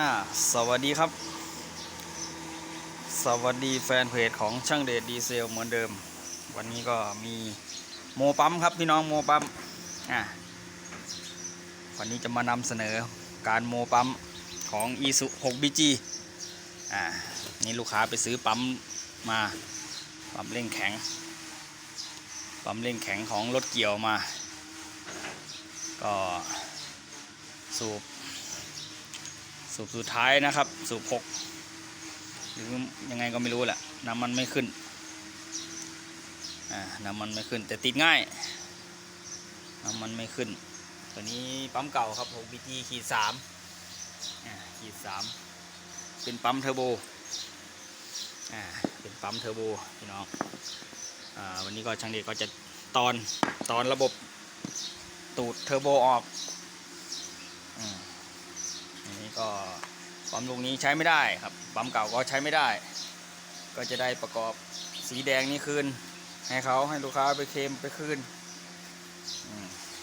อ่าสวัสดีครับ สวัสดีแฟนเพจของช่างเดชดีเซลเหมือนเดิม วันนี้ก็มีโมปั๊มครับพี่น้องโมปั๊มอ่าวันนี้จะมานำเสนอการโมปั๊มของ e s u 6 BG อ่านี่ลูกค้าไปซื้อปั๊มมาปั๊มเร่งแข็ง ปั๊มเร่งแข็งของรถเกี่ยวมา ก็สูบ สูบสุดท้ายนะครับ สูบหกหรือยังไงก็ไม่รู้แหละน้ำมันไม่ขึ้นน้ำมันไม่ขึ้น แต่ติดง่ายน้ำมันไม่ขึ้น ตัวนี้ปั๊มเก่าครับ6 BT ขีดสามขีดสามเป็นปั๊มเทอร์โบเป็นปั๊มเทอร์โบพี่น้องอวันนี้ก็ช่างเด็กก็จะตอนตอนระบบตูดเทอร์โบออก ก็ปั๊มลูกนี้ใช้ไม่ได้ครับปั๊มเก่าก็ใช้ไม่ได้ ก็จะได้ประกอบสีแดงนี้คืน ให้เขาให้ลูกค้าไปเคมไปคืน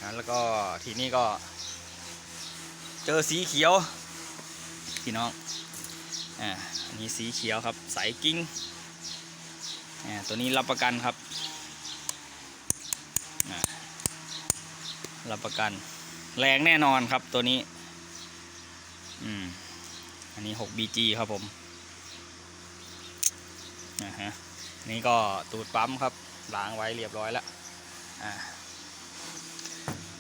นะแล้วก็ทีนี้ก็ เจอสีเขียวพี่น้องอ่าอันนี้สีเขียวครับสายกิ้งอ่าตัวนี้รับประกันครับอ่ารับประกัน แรงแน่นอนครับตัวนี้ อืม อันนี้ 6BG ครับผมนะฮะนี่ก็ตูดปั๊มครับล้างไว้เรียบร้อยแล้วอ่า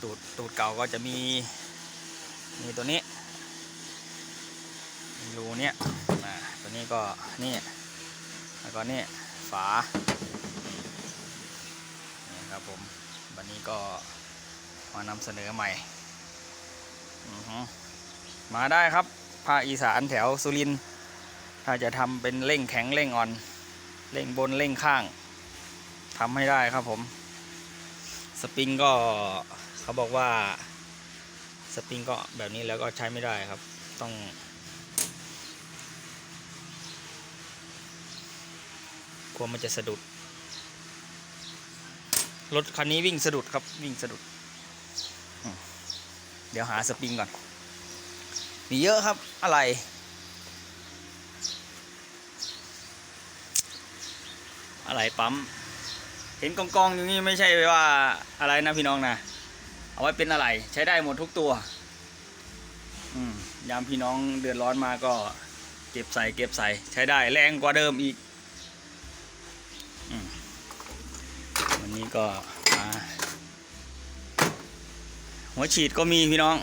ตูดตูดเก่าก็จะมีมีตัวนี้รูเนี้ยอ่าตัวนี้ก็นี่แล้วก็นี่ฝานี่ครับผมวันนี้ก็มานำเสนอใหม่อือฮึ มาได้ครับภาคอีสานแถวสุรินทร์ถ้าจะทำเป็นเร่งแข็งเร่งอ่อน เร่งบนเร่งข้างทำให้ได้ครับผม สปริงก็เขาบอกว่าสปริงก็แบบนี้แล้วก็ใช้ไม่ได้ครับ ต้อง กลัวมันจะสะดุด รถคันนี้วิ่งสะดุดครับวิ่งสะดุด เดี๋ยวหาสปริงก่อน มีเยอะครับ อะไร อะไรปั๊ม เห็นกองกองอยู่นี่ไม่ใช่ว่าอะไรนะพี่น้องนะ เอาไว้เป็นอะไร ใช้ได้หมดทุกตัว อืม ยามพี่น้องเดือดร้อนมาก็เก็บใส่เก็บใส่ใช้ได้แรงกว่าเดิมอีกอวันนี้ก็มาหัวฉีดก็มีพี่น้อง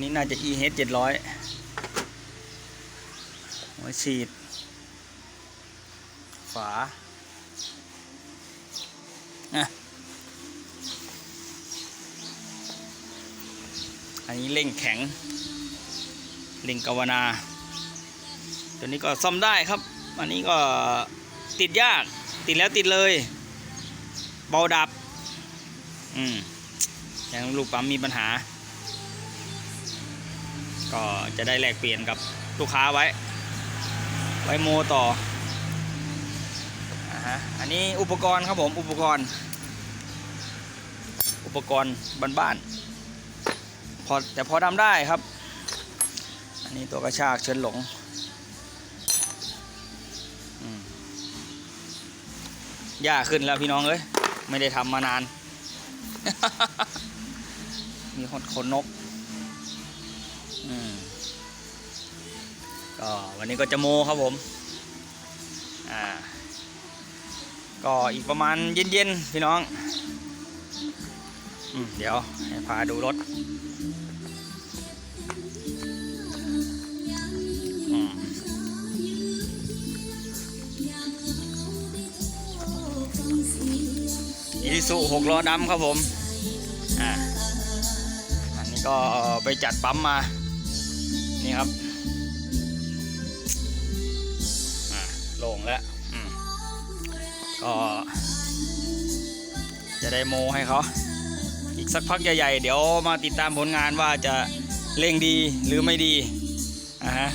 นี้น่าจะ e h 700หัวฉีด ฝาอะอันนี้เร่งแข็งเร่งกาวนา ตัวนี้ก็ซ่อมได้ครับ อันนี้ก็ติดยาก ติดแล้วติดเลย เบาดับ อืมยังลูกปั๊มมีปัญหา ก็จะได้แลกเปลี่ยนกับลูกค้าไว้ ไว้โมต่ออ่าฮะอันนี้อุปกรณ์ครับผมอุปกรณ์ อุปกรณ์บ้านๆพอแต่พอทำได้ครับ อันนี้ตัวกระชากเชิญหลงยากขึ้นแล้วพี่น้องเอ้ยไม่ได้ทำมานาน มีคนขนนก ก็วันนี้ก็จะโมครับผม อ่า ก็อีกประมาณเย็นๆ พี่น้องอืมเดี๋ยวให้พาดูรถอีสุหกล้อดำครับผม อ่า อันนี้ก็ไปจัดปั๊มมา นี่ครับโล่งแล้วก็ จะได้โมให้เขาอีกสักพักใหญ่ๆ เดี๋ยวมาติดตามผลงานว่าจะเร่งดีหรือไม่ดีอ่าฮะ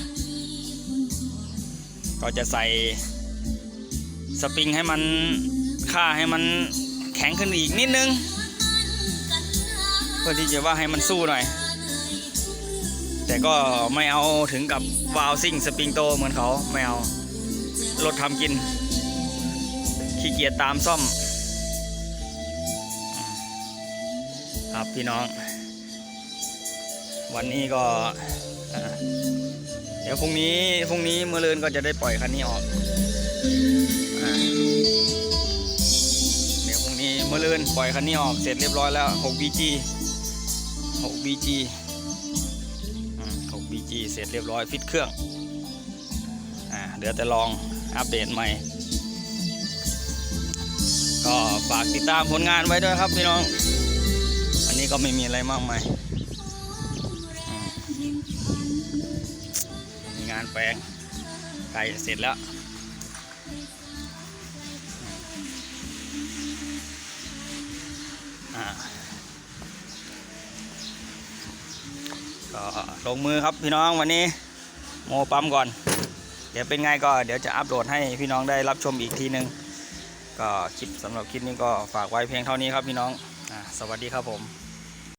ก็จะใส่สปริงให้มันค่าให้มันแข็งขึ้นอีกนิดนึง เพื่อที่จะว่าให้มันสู้หน่อย แต่ก็ไม่เอาถึงกับวาล์วซิ่งสปริงโตเหมือนเขาไม่เอารถทำกิน ขี้เกียจตามซ่อม ครับพี่น้อง วันนี้ก็เดี๋ยวพรุ่งนี้พรุ่งนี้เมื่อเรืนก็จะได้ปล่อยคันนี้ออกเดี๋ยวพรุ่งนี้เมื่อเรืนปล่อยคันนี้ออกเสร็จเรียบร้อยแล้ว 6 BG 6BG BG อืม6 BG เสร็จเรียบร้อยฟิตเครื่องอ่าเดี๋ยวแต่ลองอัปเดตใหม่ ก็ฝากติดตามผลงานไว้ด้วยครับพี่น้องอันนี้ก็ไม่มีอะไรมากมายมีงานแปลงใกล้เสร็จแล้วอ่า ก็ลงมือครับพี่น้องวันนี้โมปั๊มก่อน เดี๋ยวเป็นไงก็เดี๋ยวจะอัปโหลดให้พี่น้องได้รับชมอีกทีนึง ก็คลิปสำหรับคลิปนี้ก็ฝากไว้เพียงเท่านี้ครับพี่น้องสวัสดีครับผม